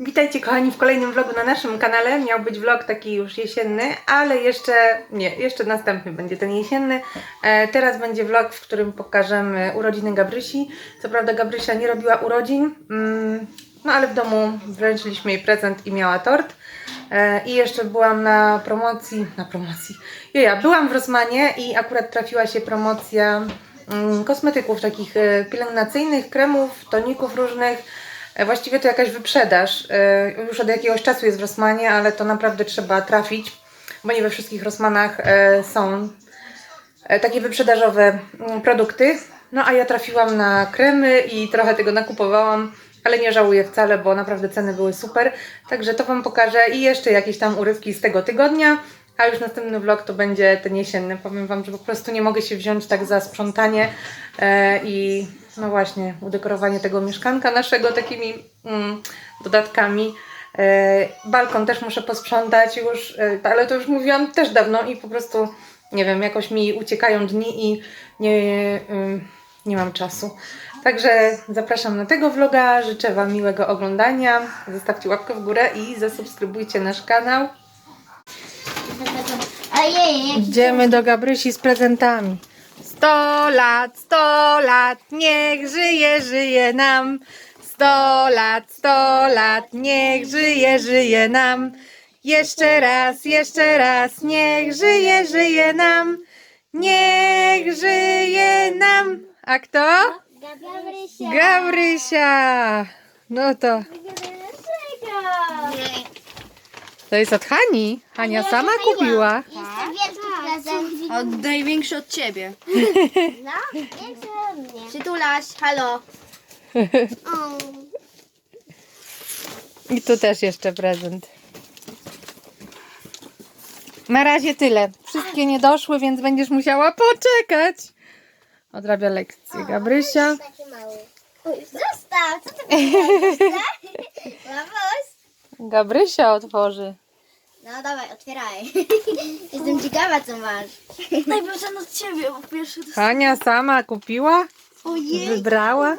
Witajcie kochani w kolejnym vlogu na naszym kanale. Miał być vlog taki już jesienny, ale jeszcze nie, jeszcze następny będzie ten jesienny. E, teraz będzie vlog, w którym pokażemy urodziny Gabrysi. Co prawda Gabrysia nie robiła urodzin, mm, no ale w domu wręczyliśmy jej prezent i miała tort. E, I jeszcze byłam na promocji, na promocji. Ja, byłam w Rosmanie i akurat trafiła się promocja mm, kosmetyków takich e, pielęgnacyjnych, kremów, toników różnych. E, Właściwie to jakaś wyprzedaż. E, Już od jakiegoś czasu jest w Rosmanie, ale to naprawdę trzeba trafić, bo nie we wszystkich Rosmanach e, są takie wyprzedażowe mm, produkty. No a ja trafiłam na kremy i trochę tego nakupowałam, ale nie żałuję wcale, bo naprawdę ceny były super. Także to Wam pokażę i jeszcze jakieś tam urywki z tego tygodnia. A już następny vlog to będzie ten jesienny. Powiem Wam, że po prostu nie mogę się wziąć tak za sprzątanie i no właśnie udekorowanie tego mieszkanka naszego takimi mm, dodatkami. E, balkon też muszę posprzątać już, e, ale to już mówiłam też dawno i po prostu nie wiem, jakoś mi uciekają dni i nie, nie mam czasu. Także zapraszam na tego vloga, życzę Wam miłego oglądania. Zostawcie łapkę w górę i zasubskrybujcie nasz kanał. Ojej, Idziemy do Gabrysi z prezentami. Sto lat, sto lat, niech żyje, żyje nam. Sto lat, sto lat, niech żyje, żyje nam. Jeszcze raz, jeszcze raz, niech żyje, żyje nam. Niech żyje nam. A kto? Gabrysia. Gabrysia. No to, to jest od Hani. Hania sama kupiła. Jeszcze wielki prezent. Od największy od ciebie. No, większy od mnie. Przytulaś, halo. O, I tu też jeszcze prezent. Na razie tyle. Wszystkie nie doszły, więc będziesz musiała poczekać. Odrabia lekcję Gabrysia. taki mały. Zostaw, co ty powiedziałeś, tak? Gabrysia otworzy. No dawaj, otwieraj. Jestem ciekawa, co masz. Najpierw ten od ciebie, bo pierwszy to Hania sama kupiła, Ojej, wybrała.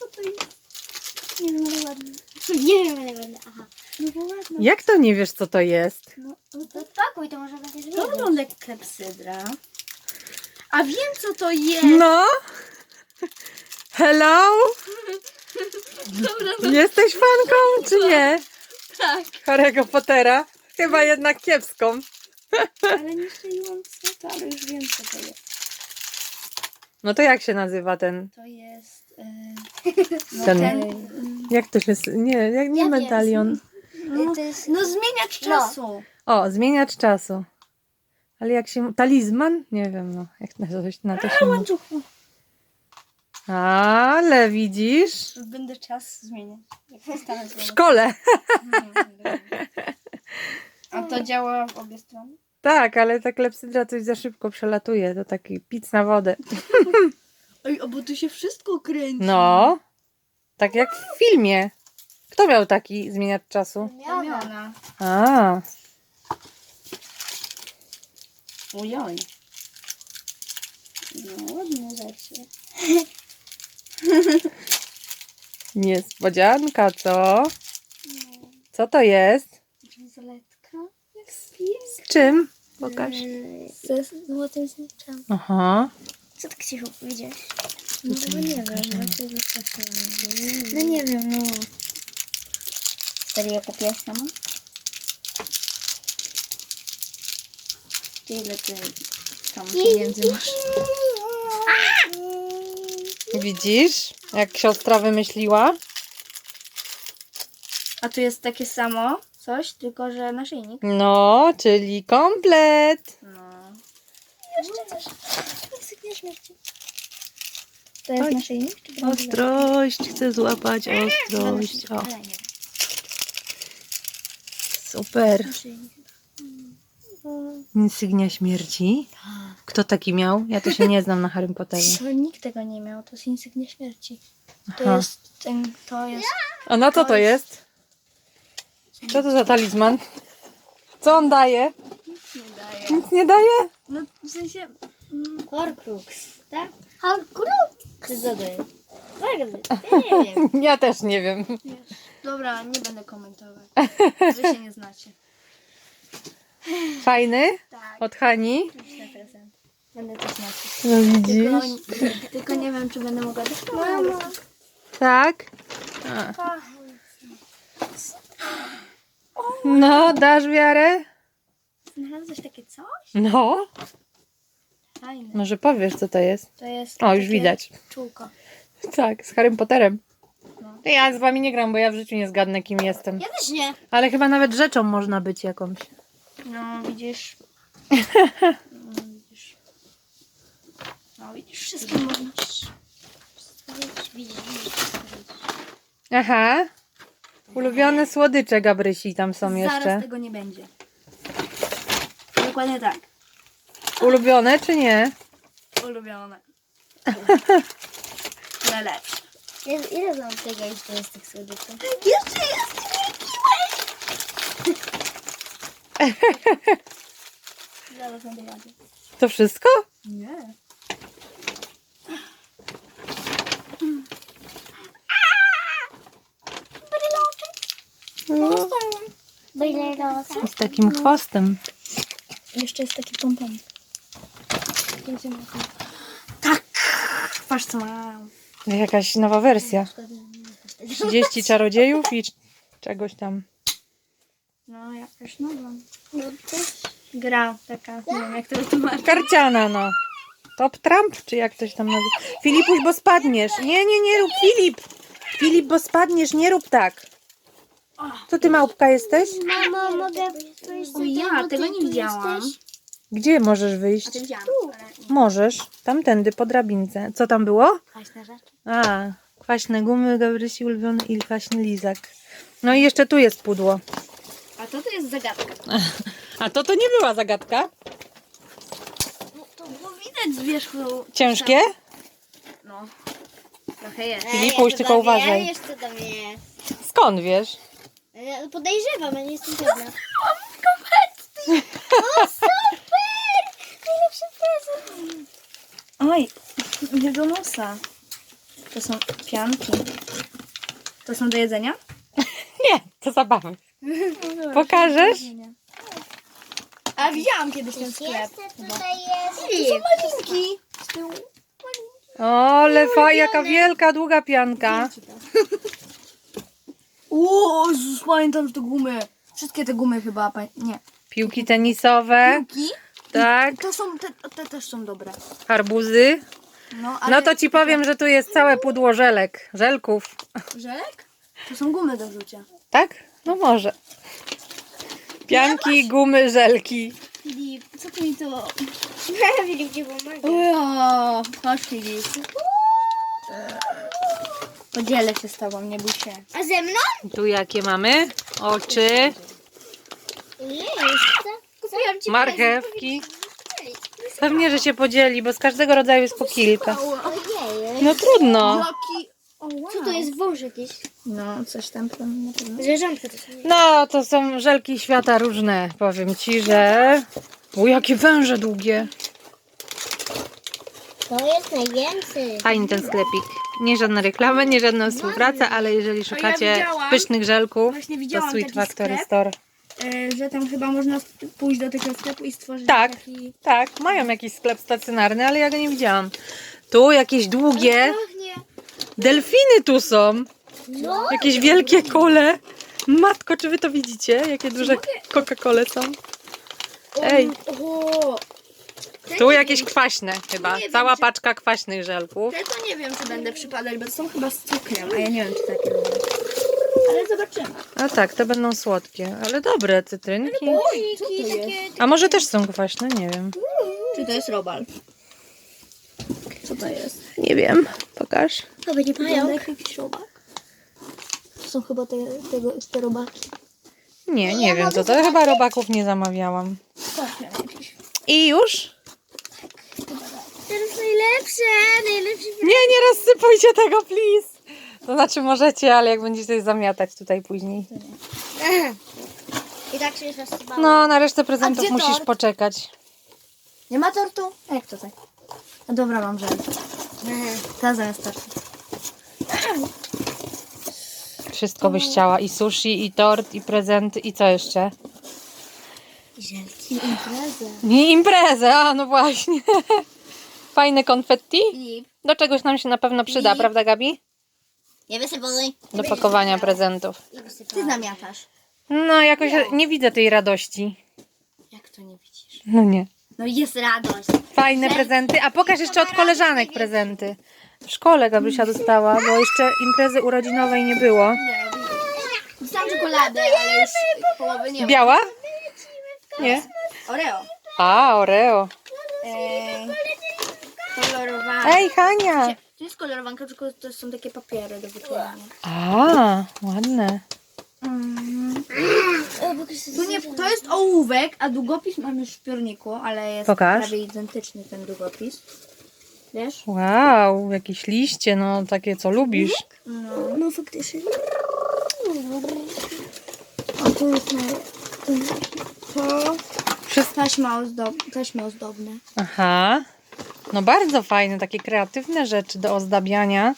co to jest? Nie wiem, ale ładny. Nie wiem, ale ładny. Aha. No bo. Jak to nie wiesz, co to jest? No, No to odpakuj, to może będziesz to wiedzieć. rolek klepsydra. A wiem co to jest. No. Hello? Dobra, no Jesteś fanką, czy nie? tak. Harry'ego Pottera? Chyba jednak kiepską. Ale nie strzeliłam co to, ale już wiem co to jest. No to jak się nazywa ten? To jest... Yy, no Ten- ten... mm, Jak to się... s- Nie, jak nie Ja wiem. medalion. No, To jest... no zmieniacz No. czasu. O, zmieniacz czasu. Ale jak się... Talizman? Nie wiem, no. Jak na to, na to się mówi. Ale widzisz? Będę czas zmieniać. Jak zostanę W szkole. A to działa w obie strony? Tak, ale ta klepsydra coś za szybko przelatuje. To taki pic na wodę. Oj, o, bo tu się wszystko kręci. No. Tak jak w filmie. Kto miał taki zmieniacz czasu? Ramiona. A, Ojoj. No, ładne rzeczy. niespodzianka, co? Co to jest? Bransoletka? Z czym? Pokaż. Ze złotym zniczem. Aha. Co tak cicho powiedziałeś? No bo nie wiem, właśnie zaskoczyłam. No nie wiem, no. Serio kupiłaś sama? Ty ile ty tam pieniędzy masz? Widzisz, jak siostra wymyśliła? A tu jest takie samo coś, tylko że naszyjnik. No, czyli komplet. No. Jeszcze coś. Insygnia śmierci. To jest Oj. naszyjnik? Czy? Ostrość, chcę złapać ostrość. O, super. Naszyjnik. Insygnia śmierci. Kto taki miał? Ja to się nie znam na Harry Potterze. To nikt tego nie miał, to jest insygnia śmierci. To Aha. jest ten, to jest... A na co to jest? Co to za talizman? Co on daje? Nie daje. Nic nie daje? No w sensie... mm, Horcrux, tak? Horcrux! Czy co to jest? Ja nie wiem. Ja też nie wiem. Dobra, nie będę komentować. Wy się nie znacie. Fajny? Tak. Od Hani? Liczny prezent. Będę też nosić. No widzisz? Tylko, tylko nie wiem, czy będę mogła dać. Mamo. Tak? A. No, dasz wiarę? Znalazłeś takie coś? No. Fajne. Może powiesz, co to jest? To jest O, już takie widać. Czółko. Tak, z Harrym Potterem. No. Ja z wami nie gram, bo ja w życiu nie zgadnę, kim jestem. Ja też nie. Ale chyba nawet rzeczą można być jakąś. No, widzisz. No, widzisz. No, widzisz, wszystko można. Widzisz, widzisz, widzisz. Aha. Ulubione słodycze Gabrysi tam są Zaraz jeszcze. tego nie będzie. Dokładnie tak. Ulubione czy nie? Ulubione. Ale lepsze. Ile, ile znam tego jeszcze jest tych słodyczy? Jeszcze jest Zaraz będę jadł. To wszystko? Nie. No. Z takim chwostem. Jeszcze jest taki pompon. Tak! Patrz co mam. Jakaś nowa wersja. 30 czarodziejów i czegoś tam. No, jakaś nowa. Gra taka, nie wiem jak to wytłumaczyć. Karciana, no. Top Trump, czy jak ktoś tam nazywa? Filipuś, bo spadniesz. Nie, nie, nie rób, Filip. Filip, bo spadniesz, nie rób tak. Co ty, małpka, jesteś? Mamo, mogę pójść O ja, tego nie widziałam. Gdzie możesz wyjść? A ty widziałam, ale Możesz. Tamtędy, po drabince. Co tam było? Kwaśna rzecz. A, kwaśne gumy, Gabrysi ulubiony i kwaśny lizak. No i jeszcze tu jest pudło. A to to jest zagadka. A to to nie była zagadka? No to było widać z wierzchu. Ciężkie? No. Trochę jest. Filipuś, tylko uważaj. Ja wiesz co tam jest. Skąd wiesz? Ja podejrzewam, ja nie jestem pewna. Mam kompletnie. O, super! Najlepszy prezent. Oj, nie do nosa. To są pianki. To są do jedzenia? Nie, to zabawy. Pokażesz? A widziałam kiedyś ten sklep. Jeszcze tutaj jest. Malinki. Z tyłu. O, lefa, jaka wielka, długa pianka. O, Jezus, pamiętam te gumy. Wszystkie te gumy chyba, pa- nie. Piłki tenisowe, Piłki? tak, To są, te, te też są dobre. arbuzy. No, ale No to ci powiem, że tu jest całe pudło żelek, żelków. Żelek? To są gumy do rzucia. Tak? No może. Pianki, gumy, żelki. Filip, co ty mi to... Filip ci pomaga. Chodź Filip. Podzielę się z tobą, nie bój się. A ze mną? Tu jakie mamy? Oczy? Kupiłam ci marchewki. Pewnie, że się podzieli, bo z każdego rodzaju jest po kilka. Ojej. No trudno. O, wow. Co to jest wąż jakiś? No, coś tam tam na pewno. Zwierzątka to są. No, to są żelki świata różne. Powiem ci, że... U, jakie węże długie. To jest najwięcej. Fajny ten sklepik. Nie żadna reklama, nie żadna współpraca, ale jeżeli szukacie widziałam. pysznych żelków, Właśnie to widziałam Sweet taki Factory sklep. Store. E, że tam chyba można pójść do tego sklepu i stworzyć Tak. taki... Tak, mają jakiś sklep stacjonarny, ale ja go nie widziałam. Tu jakieś długie. Delfiny tu są. No. Jakieś wielkie kole. Matko, czy wy to widzicie? Jakie duże Coca-Cole są? Ej, O, tu jakieś kwaśne chyba. Nie wiem, Cała czy- paczka kwaśnych żelków. te to nie wiem, czy będę przypadać, bo to są chyba z cukrem, a ja nie wiem, czy takie lubię. Ale zobaczymy. A tak, to będą słodkie, ale dobre cytrynki. Oj, co to jest? A może też są kwaśne? Nie wiem. Czy to jest robal? Co to jest? Nie wiem. Pokaż. To będzie pająk. jak jakiś robak. To są chyba te, tego, te robaki. Nie, nie wiem co to. Chyba robaków nie zamawiałam. Jakiś. I już? Teraz najlepsze, najlepszy Nie, nie rozsypujcie tego, please. To znaczy możecie, ale jak będziecie coś zamiatać tutaj później. I tak się już rozsypało. No, na resztę prezentów musisz tort? poczekać. Nie ma tortu? A jak to tak? No dobra, mam żel. Teraz zamiast tortu. Wszystko byś chciała. I sushi, i tort, i prezenty, i co jeszcze? Żelki. Impreza. I imprezę, a no właśnie. Fajne konfetti? Do czegoś nam się na pewno przyda, Filip. prawda Gabi? nie wysypuj. Do pakowania prezentów. Ty zamiatasz. No jakoś nie widzę tej radości. Jak to nie widzisz? No nie. No jest radość. Fajne prezenty. A pokaż jeszcze od koleżanek prezenty. W szkole Gabrysia dostała, bo jeszcze imprezy urodzinowej nie było. Dostałam czekoladę, ale już połowy nie ma. Biała? Nie. Oreo. A, Oreo. Eee, kolorowane. Ej, Hania. To jest kolorowanka, tylko to są takie papiery do wyklejania. A, ładne. To, nie, to jest ołówek, a długopis mam już w piórniku, ale jest Pokaż. prawie identyczny ten długopis. Wiesz? Wow, jakieś liście, no takie co lubisz. No, no faktycznie. A to jest na... To... Wszystko. Taśma, ozdob... Taśma ozdobne. Aha. No bardzo fajne, takie kreatywne rzeczy do ozdabiania.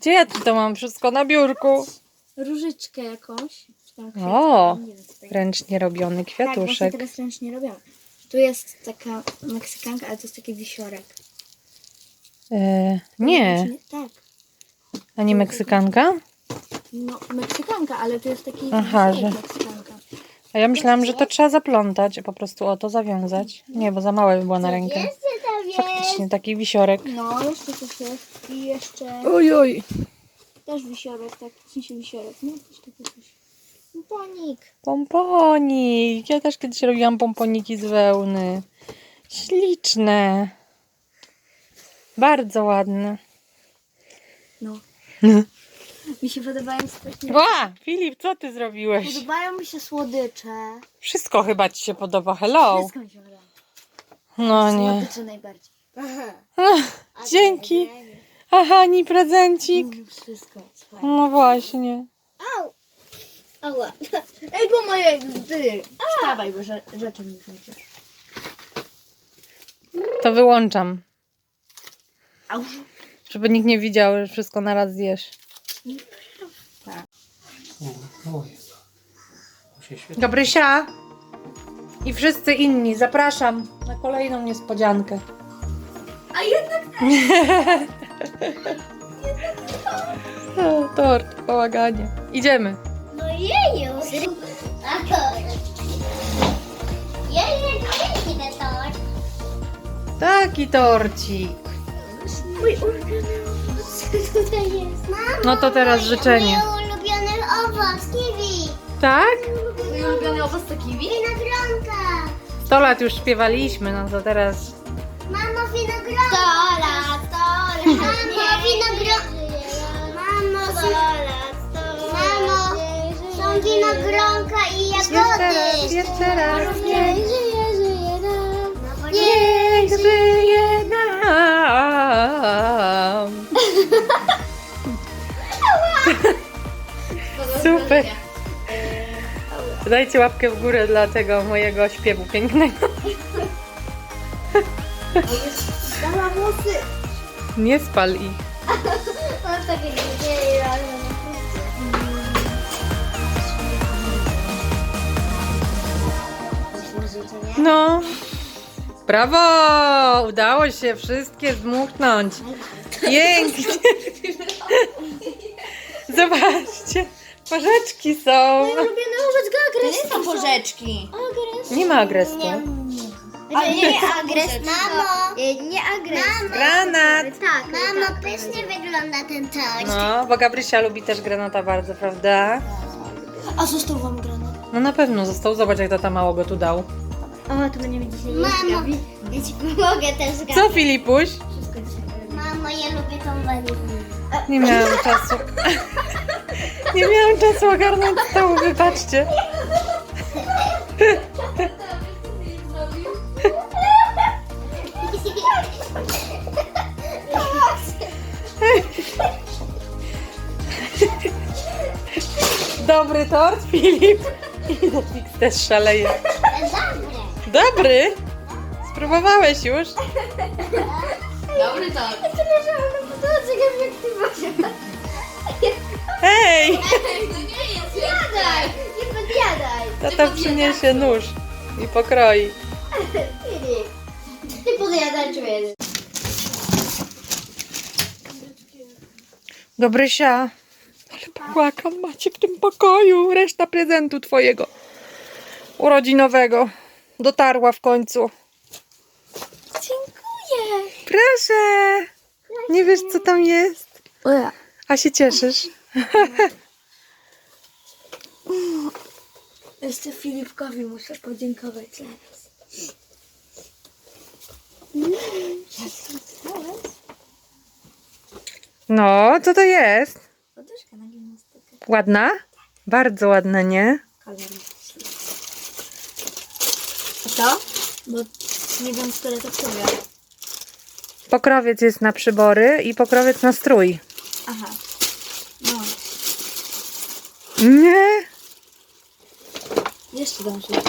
Gdzie ja tu to mam wszystko na biurku? Różyczkę jakąś. Czy tam O, nie wiem, co to jest. ręcznie robiony Tak, właśnie kwiatuszek. teraz ręcznie robią. Tu jest taka Meksykanka, ale to jest taki wisiorek. E, nie, Tak. a nie Meksykanka? No, Meksykanka, ale to jest taki Aha, wisiorek że- Meksykanka. A ja myślałam, że to trzeba zaplątać, po prostu o to zawiązać. Nie, bo za małe by było na rękę. Faktycznie taki wisiorek. No, jeszcze coś jest. I jeszcze Oj, oj. Też wisiorek, tak, w sensie wisiorek. No, coś. Ponik. Pomponik. Ja też kiedyś robiłam pomponiki z wełny. Śliczne. Bardzo ładne. No. Mi się podobają strasznie. Ła! Filip, co ty zrobiłeś? Podobają mi się słodycze. Wszystko chyba ci się podoba. Hello. Wszystko mi się podoba. No nie. Słodycze najbardziej. Dzięki. Aha, ni prezencik. Wszystko. No właśnie. Au! Ała. Ej, bo moje... Ty. Wstawaj, bo że, rzeczy mi wrzucisz. To wyłączam, Au. żeby nikt nie widział, że wszystko naraz zjesz. Gabrysia i wszyscy inni zapraszam na kolejną niespodziankę. A jednak O, tort, bałaganie. Idziemy. No jeju. Jeju, jaki ten tort. Taki torcik. Mój ulubiony owoc tutaj jest. Mamo, No to teraz życzenie. Mój ulubiony owoc, kiwi. Tak? Mój ulubiony owoc to kiwi? Winogronka. 100 lat już śpiewaliśmy, no to teraz Mamo, winogronka. 100 lat, 100 lat. Mamo, winogronka. Mamo, 100 lat, 100 Mamo, są winogronka i jeszcze jagody. raz, jeszcze raz. Niech żyje, żyje nam. Bo Niech żyje nam. Super. Dajcie łapkę w górę dla tego mojego śpiewu pięknego. Nie spal ich. Mam takie. No. Brawo! Udało się wszystkie zdmuchnąć. Pięknie. Zobaczcie. Porzeczki są. Ulubiony owoc gagres. To nie są porzeczki. Nie ma agresu. A nie, nie agres. Mamo. Nie agres. Granat. Tak. Mamo, pysznie wygląda ten tort. No, bo Gabrysia lubi też granata bardzo, prawda? A został wam granat. No na pewno został. Zobacz, jak tata mało go tu dał. O, to będziemy dzisiaj Mamo, ja ci pomogę też Co, Filipuś? Mamo, ja lubię tą wanilię. Nie miałam czasu. Nie miałam czasu ogarnąć stołu, wybaczcie. Dobry tort, Filip. I Netflix też szaleje. Dobre. Dobry? Spróbowałeś już? Dobry tort. Ja to leżałam na podłodze, jak ty masz. Ej! Zjadaj! Nie podjadaj! Tata przyniesie nóż i pokroi. Filip, ty podjadaj czy wiesz? Gabrysia, ale bałagan macie w tym pokoju. Reszta prezentu twojego urodzinowego dotarła w końcu. Dziękuję. Proszę! Nie wiesz, co tam jest? A się cieszysz? Jeszcze Filipkowi muszę podziękować zaraz. No, co to jest? Poduszka na gimnastykę. Ładna? Bardzo ładna, nie? Kolor. A co? Bo nie wiem, które to które. Pokrowiec jest na przybory i pokrowiec na strój. Aha. No. Nie? Jeszcze dam się.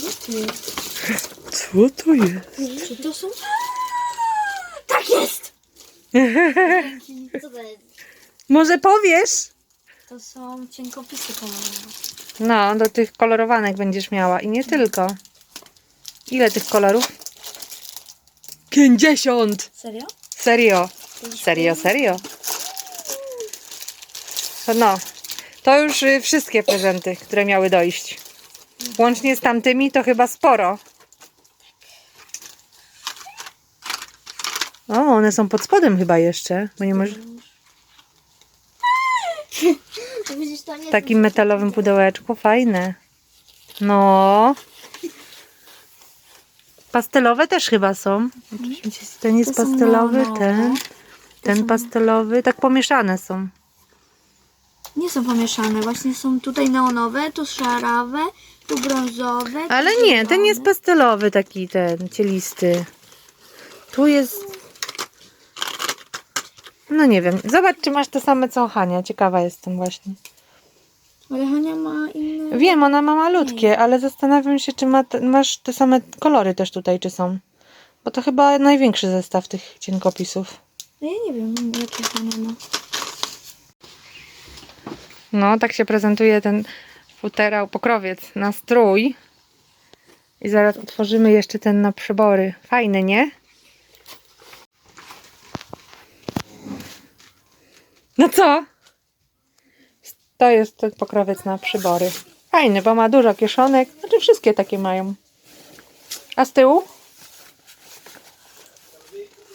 Co tu jest? Co to jest? Czy to są... Tak jest! Co to jest? Może powiesz? To są cienkopisy kolorowe. No, do tych kolorowanek będziesz miała i nie tylko. Ile tych kolorów? 50! Serio? Serio. Serio, serio. No, to już y, wszystkie prezenty, które miały dojść. Łącznie z tamtymi to chyba sporo. One są pod spodem chyba jeszcze, bo nie może... W takim metalowym pudełeczku, fajne. No. Pastelowe też chyba są. Ten jest pastelowy, neonowe. ten. Ten pastelowy, tak pomieszane są. Nie są pomieszane. Właśnie są tutaj neonowe, tu szarawe, tu brązowe. tu Ale nie, ten jest pastelowy taki ten, cielisty. Tu jest... No nie wiem. Zobacz, czy masz te same co Hania. Ciekawa jestem właśnie. Ale Hania ma inne... Wiem, ona ma malutkie, ale zastanawiam się, czy ma masz te same kolory też tutaj, czy są. Bo to chyba największy zestaw tych cienkopisów. No ja nie wiem, jakie Hania ma. No, tak się prezentuje ten futerał, pokrowiec na strój. I zaraz otworzymy jeszcze ten na przybory. Fajny, nie? No co? To jest ten pokrowiec na przybory. Fajny, bo ma dużo kieszonek. Znaczy wszystkie takie mają. A z tyłu?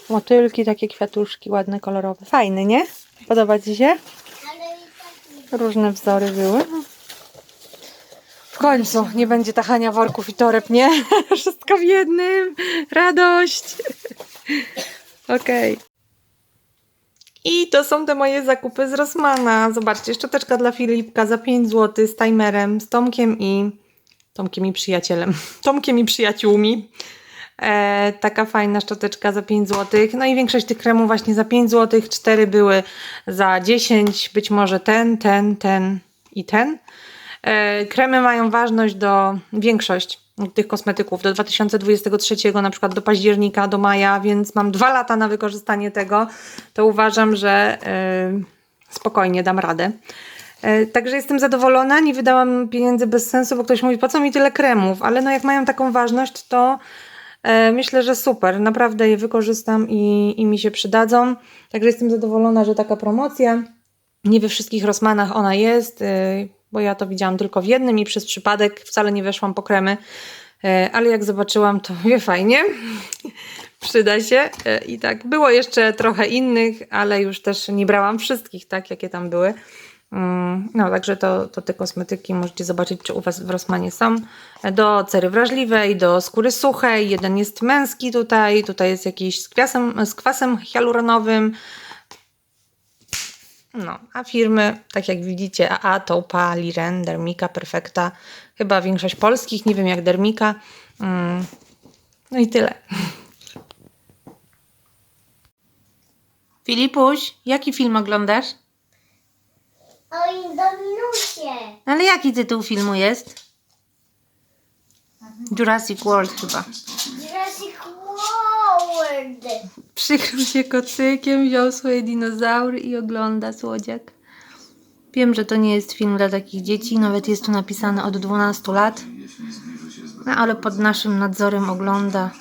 Motylki, takie kwiatuszki ładne, kolorowe. Fajny, nie? Podoba Ci się? Różne wzory były. W końcu nie będzie tachania worków i toreb, nie? Wszystko w jednym. Radość. Okej. I to są te moje zakupy z Rossmana. Zobaczcie, szczoteczka dla Filipka za 5 zł z timerem, z Tomkiem i... Tomkiem i przyjacielem. Tomkiem i przyjaciółmi. E, taka fajna szczoteczka za 5 zł. No i większość tych kremów właśnie za 5 zł. Cztery były za 10, być może ten, ten, ten i ten. E, kremy mają ważność do większość tych kosmetyków do 2023, na przykład do października, do maja, więc mam dwa lata na wykorzystanie tego. To uważam, że e, spokojnie dam radę. E, Także jestem zadowolona, nie wydałam pieniędzy bez sensu, bo ktoś mówi, po co mi tyle kremów, ale no jak mają taką ważność, to e, myślę, że super, naprawdę je wykorzystam i, i mi się przydadzą. Także jestem zadowolona, że taka promocja. Nie we wszystkich Rossmanach ona jest, bo ja to widziałam tylko w jednym i przez przypadek wcale nie weszłam po kremy, Y, ale jak zobaczyłam, to wie fajnie, przyda się. Y, I tak, było jeszcze trochę innych, ale już też nie brałam wszystkich, tak, jakie tam były. Mm, No, także to, to te kosmetyki możecie zobaczyć, czy u Was w Rossmanie są. Do cery wrażliwej, do skóry suchej. Jeden jest męski tutaj, tutaj jest jakiś z, kwasem, z kwasem hialuronowym. No, a firmy, tak jak widzicie, AA, Topa, Liren, Dermika, Perfekta, chyba większość polskich, nie wiem jak Dermika. Mm, No i tyle. Filipuś, jaki film oglądasz? O Indominusie. Ale jaki tytuł filmu jest? Jurassic World chyba. World. Przykrył się kocykiem, wziął swoje dinozaury i ogląda słodziak. Wiem, że to nie jest film dla takich dzieci, nawet jest tu napisane od 12 lat. No ale pod naszym nadzorem ogląda.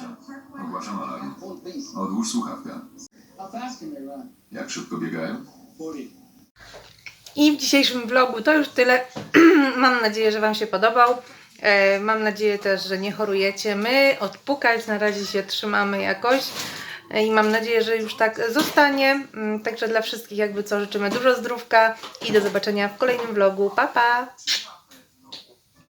Ogłaszam alarm. Odłóż słuchawkę. Jak szybko biegają? 40. I w dzisiejszym vlogu to już tyle. Mam nadzieję, że Wam się podobał. E, Mam nadzieję też, że nie chorujecie. My odpukać na razie się trzymamy jakoś. E, I mam nadzieję, że już tak zostanie. Mm, Także dla wszystkich jakby co życzymy dużo zdrówka i do zobaczenia w kolejnym vlogu. Pa pa!